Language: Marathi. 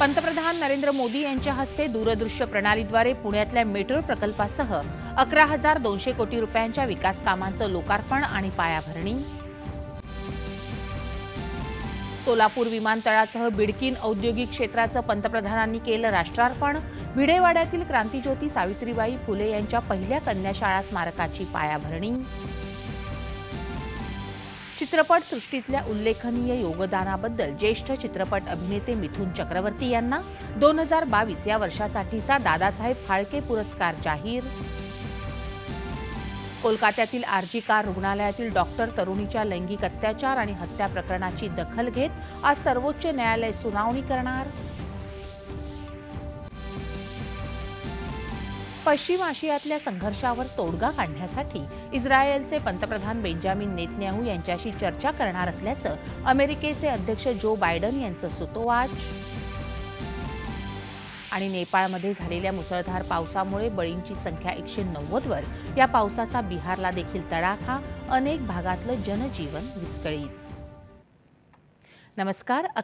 पंतप्रधान नरेंद्र मोदी यांच्या हस्ते दूरदृश्य प्रणालीद्वारे पुण्यातल्या मेट्रो प्रकल्पासह अकरा हजार दोनशे कोटी रुपयांच्या विकास कामांचं लोकार्पण आणि पायाभरणी. सोलापूर विमानतळासह बिडकीन औद्योगिक क्षेत्राचं पंतप्रधानांनी केलं राष्ट्रार्पण. भिडेवाड्यातील क्रांतीज्योती सावित्रीबाई फुले यांच्या पहिल्या कन्याशाळा स्मारकाची पायाभरणी. चित्रपट सृष्टीतल्या उल्लेखनीय योगदानाबद्दल ज्येष्ठ चित्रपट अभिनेते मिथुन चक्रवर्ती यांना दोन हजार बावीस या वर्षासाठीचा दादासाहेब फाळके पुरस्कार जाहीर. कोलकात्यातील आरजी कार रुग्णालयातील डॉक्टर तरुणीच्या लैंगिक अत्याचार आणि हत्या प्रकरणाची दखल घेत आज सर्वोच्च न्यायालय सुनावणी करणार. पश्चिम आशियातल्या संघर्षावर तोडगा काढण्यासाठी इस्रायलचे पंतप्रधान बेंजामिन नेतन्याहू यांच्याशी चर्चा करणार असल्याचं अमेरिकेचे अध्यक्ष जो बायडन यांचं सुतोवाच. आणि नेपाळमध्ये झालेल्या मुसळधार पावसामुळे बळींची संख्या एकशे नव्वदवर. या पावसाचा बिहारला देखील तडाखा अनेक भागातलं जनजीवन विस्कळीत. नमस्कार अकरा